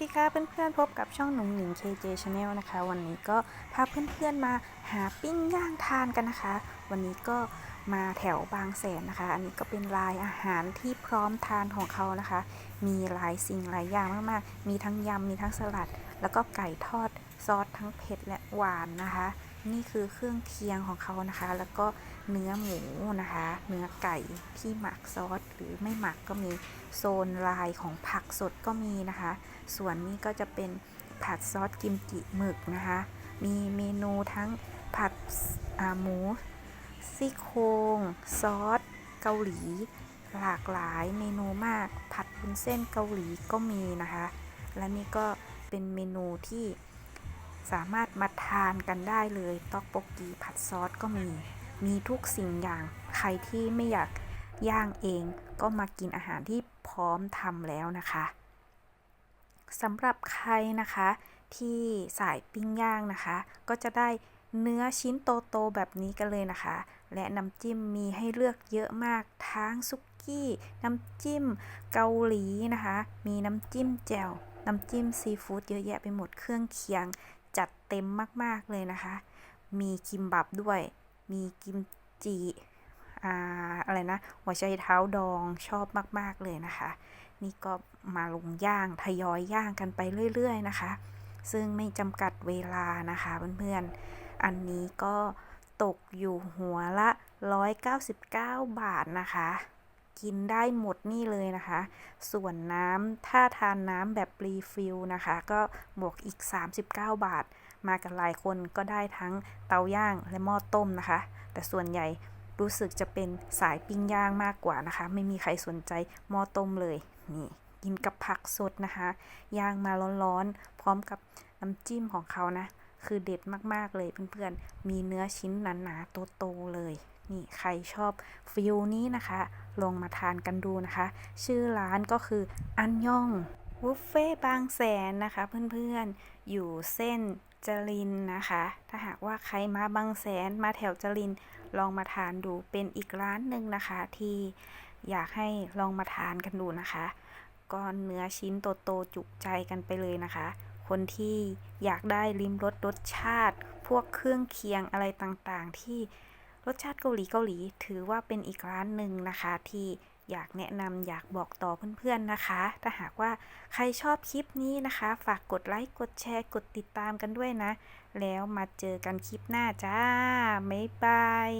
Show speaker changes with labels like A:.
A: ดีค่ะเพื่อนๆพบกับช่องหนุ่งหนิง KJ Channel นะคะ วันนี้ก็พาเพื่อนๆมาหาปิ้งย่างทานกันนะคะ วันนี้ก็มาแถวบางแสนนะคะ อันนี้ก็เป็นลายอาหารที่พร้อมทานของเขานะคะ มีหลายสิ่งหลายอย่างมากๆ มีทั้งยำมีทั้งสลัด แล้วก็ไก่ทอดซอสทั้งเผ็ดและหวานนะคะ นี่คือเครื่องเคียงของเขานะคะ แล้วก็เนื้อหมูนะคะ เนื้อไก่ที่หมักซอส หรือไม่หมักก็มีโซนลายของผักสดก็มีนะคะ ส่วนนี้ก็จะเป็นผัดซอสกิมจิหมึกนะคะ มีเมนูทั้งผัดหมูซี่โครงซอส เกาหลี หลากหลายเมนูมาก ผัดบุนเส้นเกาหลีก็มีนะคะ และนี่ก็เป็นเมนูที่ สามารถมาทานกันได้เลยต๊อกโปกกีผัดซอสก็มี มีทุกสิ่งอย่างใครที่ไม่อยากย่างเองก็มากินอาหารที่พร้อมทำแล้วนะคะสำหรับใครนะคะที่สายปิ้งย่างนะคะ ก็จะได้เนื้อชิ้นโตๆแบบนี้กันเลยนะคะ และน้ำจิ้มมีให้เลือกเยอะมากทั้งซุกี้ น้ำจิ้มเกาหลีนะคะ มีน้ำจิ้มแจ่วน้ำจิ้มซีฟู้ดเยอะแยะไปหมดเครื่องเคียง จัดเต็มมากๆเลยนะคะ มีกิมบับด้วย มีกิมจิอ่าอะไรนะหัวใจเท้าดองชอบมากๆเลยนะคะ นี่ก็มาลงย่างทยอยย่างกันไปเรื่อย ๆ นะคะ ซึ่งไม่จำกัดเวลานะคะเพื่อนๆ อันนี้ก็ตกอยู่หัวละ 199 บาทนะคะ กินได้หมดนี่เลยนะคะ ส่วนน้ำถ้าทานน้ำแบบรีฟิลนะคะ ก็บวกอีก 39 บาท มากันหลายคนก็ได้ทั้งเตาย่างและหม้อต้มนะคะ แต่ส่วนใหญ่รู้สึกจะเป็นสายปิ้งย่างมากกว่านะคะ ไม่มีใครสนใจหม้อต้มเลยนี่กินกับผักสดนะคะ ย่างมาร้อนๆ พร้อมกับน้ำจิ้มของเขานะ คือเด็ดมากๆเลยเพื่อนๆ มีเนื้อชิ้นหนาๆโตๆเลย นี่ใครชอบฟิลนี้นะคะ ลองมาทานกันดูนะคะ ชื่อร้านก็คืออันย่องบุฟเฟ่บางแสนนะคะเพื่อนๆ อยู่เส้นจรินนะคะ ถ้าหากว่าใครมาบางแสนมาแถวจรินลองมาทานดูเป็นอีกร้านหนึ่งนะคะ ที่อยากให้ลองมาทานกันดูนะคะ ก็เนื้อชิ้นโตๆจุใจกันไปเลยนะคะ คนที่อยากได้ริมรสรสชาติ พวกเครื่องเคียงอะไรต่างๆ ที่รสชาติเกาหลีเกาหลี ถือว่าเป็นอีกร้านหนึ่งนะคะ ที่อยากแนะนำอยากบอกต่อเพื่อนๆนะคะ ถ้าหากว่าใครชอบคลิปนี้นะคะ ฝากกดไลค์กดแชร์กดติดตามกันด้วยนะ แล้วมาเจอกันคลิปหน้าจ้าบ๊ายบาย